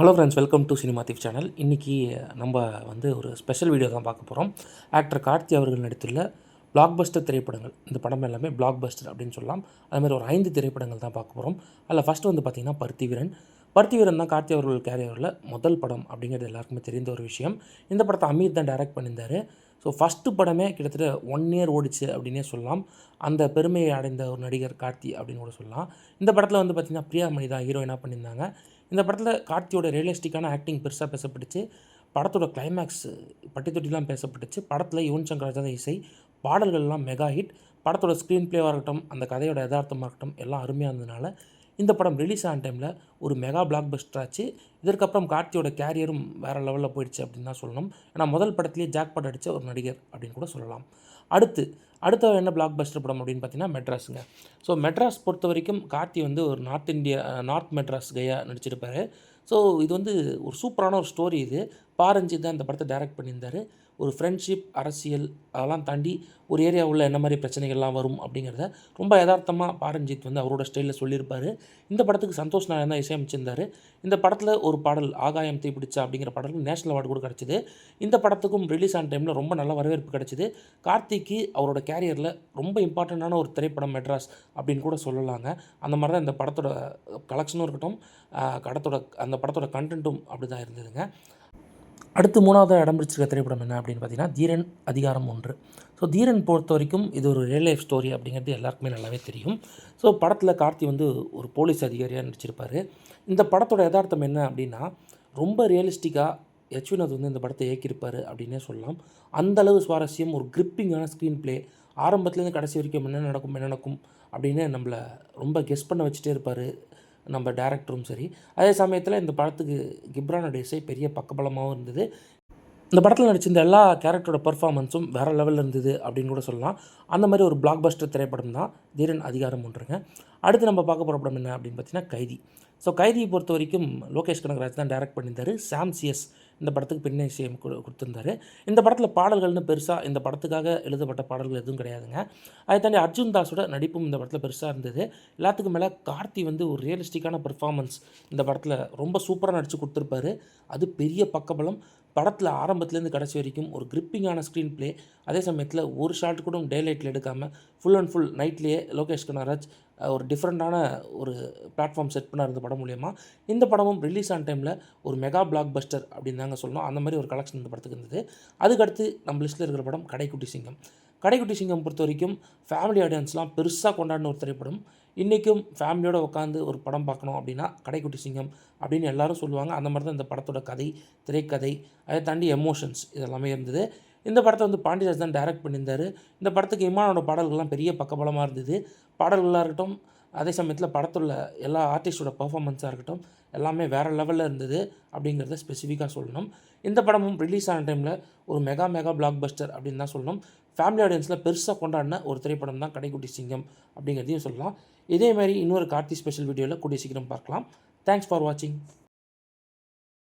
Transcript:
Hello friends welcome to cinema திவ் channel இன்றைக்கி நம்ம வந்து ஒரு ஸ்பெஷல் வீடியோ தான் பார்க்க போகிறோம் ஆக்டர் கார்த்தி அவர்கள் நடித்துள்ள பிளாக் பஸ்டர் திரைப்படங்கள். இந்த படம் எல்லாமே பிளாக் பஸ்டர் அப்படின்னு சொல்லலாம். அதுமாதிரி ஒரு ஐந்து திரைப்படங்கள் தான் பார்க்க போகிறோம் அதில் ஃபஸ்ட்டு வந்து பார்த்திங்கன்னா பருத்தி வீரன். பருத்தி வீரன் தான் கார்த்தி அவர்கள் கேரியரில் முதல் படம் அப்படிங்கிறது எல்லாருக்குமே தெரிந்த ஒரு விஷயம். இந்த படத்தை அமீர் தான் டைரக்ட் பண்ணியிருந்தார். ஸோ ஃபஸ்ட்டு படமே கிட்டத்தட்ட ஒன் இயர் ஓடிச்சு அப்படின்னே சொல்லலாம். அந்த பெருமையை அடைந்த ஒரு நடிகர் கார்த்தி அப்படின்னு கூட சொல்லலாம். இந்த படத்தில் வந்து பார்த்திங்கன்னா பிரியாமணி தான் ஹீரோயினாக பண்ணியிருந்தாங்க. இந்த படத்தில் கார்த்தியோட ரியலிஸ்டிக்கான ஆக்டிங் பெருசாக பேசப்பட்டுச்சு. படத்தோட கிளைமேக்ஸ் பட்டி தொட்டிலாம் பேசப்பட்டுச்சு. படத்தில் யுவன் சங்கர் ராஜா இசை பாடல்கள்லாம் மெகா ஹிட் படத்தோட ஸ்க்ரீன் பிளேவாக இருக்கட்டும் அந்த கதையோட யதார்த்தமாக இருக்கட்டும் எல்லாம் அருமையாக இருந்ததுனால இந்த படம் ரிலீஸ் ஆன டைமில் ஒரு மெகா பிளாக் பஸ்டராச்சு இதற்கப்புறம் கார்த்தியோட கேரியரும் வேறு லெவலில் போயிடுச்சு அப்படின்னு தான் சொல்லணும். ஏன்னா முதல் படத்துலேயே ஜாக் பட் அடித்த ஒரு நடிகர் அப்படின்னு கூட சொல்லலாம். அடுத்து அடுத்த என்ன பிளாக் பஸ்டர் படம் அப்படின்னு பார்த்தீங்கன்னா மெட்ராஸுங்க. ஸோ மெட்ராஸ் பொறுத்த வரைக்கும் கார்த்தி வந்து ஒரு நார்த் இந்தியா நார்த் மெட்ராஸ் கையா நடிச்சிருப்பார். ஸோ இது வந்து ஒரு சூப்பரான ஒரு ஸ்டோரி இது. பாரஞ்சித் தான் இந்த படத்தை டைரக்ட் பண்ணியிருந்தார். ஒரு ஃப்ரெண்ட்ஷிப் அரசியல் அதெல்லாம் தாண்டி ஒரு ஏரியாவுள்ள என்ன மாதிரி பிரச்சனைகள்லாம் வரும் அப்படிங்கிறத ரொம்ப யதார்த்தமாக பாரஞ்சித் வந்து அவரோட ஸ்டைலில் சொல்லியிருப்பார். இந்த படத்துக்கு சந்தோஷ் நாராயண் தான் இசையமைச்சிருந்தார். இந்த படத்தில் ஒரு பாடல் ஆகாயம் தீப்பிடிச்சா அப்படிங்கிற பாடலுக்கு நேஷனல் அவார்டு கூட கிடச்சிது. இந்த படத்துக்கும் ரிலீஸ் ஆன டைமில் ரொம்ப நல்ல வரவேற்பு கிடச்சிது. கார்த்திக் விஜய்க்கு அவரோட கேரியரில் ரொம்ப இம்பார்ட்டண்ட்டான ஒரு திரைப்படம் மெட்ராஸ் அப்படின்னு கூட சொல்லலாங்க. அந்த மாதிரி தான் இந்த படத்தோட கலெக்ஷனும் இருக்கட்டும் படத்தோட அந்த படத்தோட கண்டென்ட்டும் அப்படி தான் இருந்ததுங்க. அடுத்து மூணாவது இடம் பிடிச்சிருக்க திரைப்படம் என்ன அப்படின்னு பார்த்தீங்கன்னா தீரன் அதிகாரம் ஒன்று. ஸோ தீரன் பொறுத்த வரைக்கும் இது ஒரு ரியல் லைஃப் ஸ்டோரி அப்படிங்கிறது எல்லாருக்குமே நல்லாவே தெரியும். ஸோ படத்தில் கார்த்தி வந்து ஒரு போலீஸ் அதிகாரியாக நடிச்சிருப்பார். இந்த படத்தோட யதார்த்தம் என்ன அப்படின்னா ரொம்ப ரியலிஸ்டிக்காக எச் வந்து இந்த படத்தை இயக்கியிருப்பார் அப்படின்னே சொல்லலாம். அந்தளவு சுவாரஸ்யம் ஒரு கிரிப்பிங்கான ஸ்க்ரீன் ப்ளே ஆரம்பத்துலேருந்து கடைசி வரைக்கும் என்ன நடக்கும் என்ன நடக்கும் அப்படின்னு நம்மளை ரொம்ப கெஸ் பண்ண வச்சுட்டே இருப்பார் நம்ம டேரக்டரும் சரி. அதே சமயத்தில் இந்த படத்துக்கு கிப்ரானோட இசை பெரிய பக்கபலமாகவும் இருந்தது. இந்த படத்தில் நடிச்சிருந்த எல்லா கேரக்டரோட பர்ஃபார்மன்ஸும் வேறு லெவலில் இருந்தது அப்படின்னு கூட சொல்லலாம். அந்த மாதிரி ஒரு பிளாக் பஸ்டர் திரைப்படம் தான் தீரன் அதிகாரம் ஒன்றுங்க. அடுத்து நம்ம பார்க்க போகிற படம் என்ன அப்படின்னு பார்த்தீங்கன்னா கைதி. ஸோ கைதியை பொறுத்த வரைக்கும் லோகேஷ் கனகராஜ் தான் டைரக்ட் பண்ணியிருந்தார். சாம் சிஎஸ் இந்த படத்துக்கு பின்ன இசையம் கொடுத்துருந்தாரு. இந்த படத்தில் பாடல்கள்னு பெருசாக இந்த படத்துக்காக எழுதப்பட்ட பாடல்கள் எதுவும் கிடையாதுங்க. அதை தாண்டி அர்ஜுன் தாஸோட நடிப்பும் இந்த படத்தில் பெருசாக இருந்தது. எல்லாத்துக்கும் மேலே கார்த்தி வந்து ஒரு ரியலிஸ்டிக்கான பெர்ஃபார்மன்ஸ் இந்த படத்தில் ரொம்ப சூப்பராக நடித்து கொடுத்துருப்பாரு. அது பெரிய பக்கபலம். படத்தில் ஆரம்பத்துலேருந்து கடைசி வரைக்கும் ஒரு கிரிப்பிங்கான ஸ்க்ரீன் ப்ளே அதே சமயத்தில் ஒரு ஷார்ட் கூட டேலைட்டில் எடுக்காமல் ஃபுல் அண்ட் ஃபுல் நைட்லேயே லோகேஷ் கனராஜ் ஒரு டிஃப்ரெண்ட்டான ஒரு பிளாட்ஃபார்ம் செட் பண்ணார் இருந்த படம் மூலியமாக இந்த படமும் ரிலீஸ் ஆன டைமில் ஒரு மெகா பிளாக் பஸ்டர் அப்படின்னு தாங்க சொல்லணும். அந்த மாதிரி ஒரு கலெக்ஷன் இந்த படத்துக்கு இருந்தது. அதுக்கடுத்து நம்ம லிஸ்ட்டில் இருக்கிற படம் கடைக்குட்டி சிங்கம். கடைக்குட்டி சிங்கம் பொறுத்த வரைக்கும் ஃபேமிலி ஆடியன்ஸ்லாம் பெருசாக கொண்டாடின ஒரு திரைப்படம். இன்றைக்கும் ஃபேமிலியோடு உட்காந்து ஒரு படம் பார்க்கணும் அப்படின்னா கடைக்குட்டி சிங்கம் அப்படின்னு எல்லாரும் சொல்லுவாங்க. அந்த மாதிரி தான் இந்த படத்தோட கதை திரைக்கதை அதை தாண்டி எமோஷன்ஸ் இதெல்லாமே இருந்தது. இந்த படத்தை வந்து பாண்டியராஜ் தான் டைரக்ட் பண்ணியிருந்தார். இந்த படத்துக்கு இமானோட பாடல்கள்லாம் பெரிய பக்கபலமாக இருந்தது. பாடல்களாக இருக்கட்டும் அதே சமயத்தில் படத்துள்ள எல்லா ஆர்டிஸ்டோட பர்ஃபாமன்ஸாக இருக்கட்டும் எல்லாமே வேறு லெவலில் இருந்தது அப்படிங்கிறத ஸ்பெசிஃபிக்காக சொல்லணும். இந்த படமும் ரிலீஸ் ஆன டைமில் ஒரு மெகா மெகா பிளாக் பஸ்டர் அப்படின்னு தான் சொல்லணும். ஃபேமிலி ஆடியன்ஸில் பெருசாக கொண்டாடின ஒரு திரைப்படம் தான் கடைக்குட்டி சிங்கம் அப்படிங்கிறதையும் சொல்லலாம். இதே மாதிரி இன்னொரு கார்த்தி ஸ்பெஷல் வீடியோவில் கூடிய சீக்கிரம் பார்க்கலாம். தேங்க்ஸ் ஃபார் வாட்சிங்